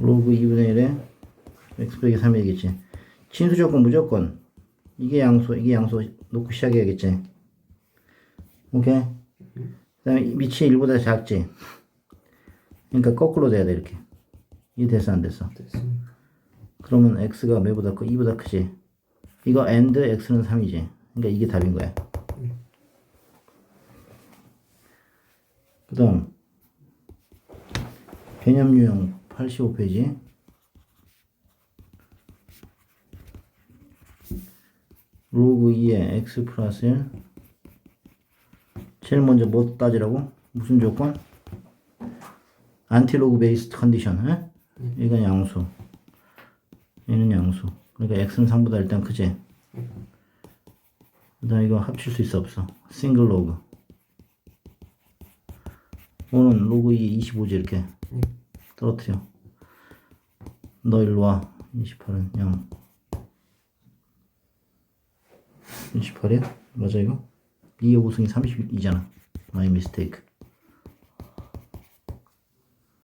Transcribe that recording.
로그 2분의 1에 x 빼기 3이겠지. 진수 조건 무조건 이게 양수 이게 양수 놓고 시작해야겠지. 오케이. 그 다음에 이 밑이 1보다 작지. 그러니까 거꾸로 돼야 돼 이렇게. 이게 됐어 안 됐어? 됐습니다. 그러면 x가 몇보다 커? 2보다 크지. 이거 and x는 3이지. 그러니까 이게 답인 거야. 그 다음 개념 유형 85페이지. 로그 2의 x 플러스 1 제일 먼저 뭐 따지라고? 무슨 조건? 안티로그 베이스드 컨디션 에? 이건 양수. 얘는 양수. 그러니까 x는 3보다 일단 크지. 그 다음 이거 합칠 수 있어 없어? 싱글 로그 오는 로그 2 25지 이렇게 떨어뜨려. 너 일로 와 28은. 0 28이야? 맞아 이거? 2의 5승이 32잖아 마이 미스테이크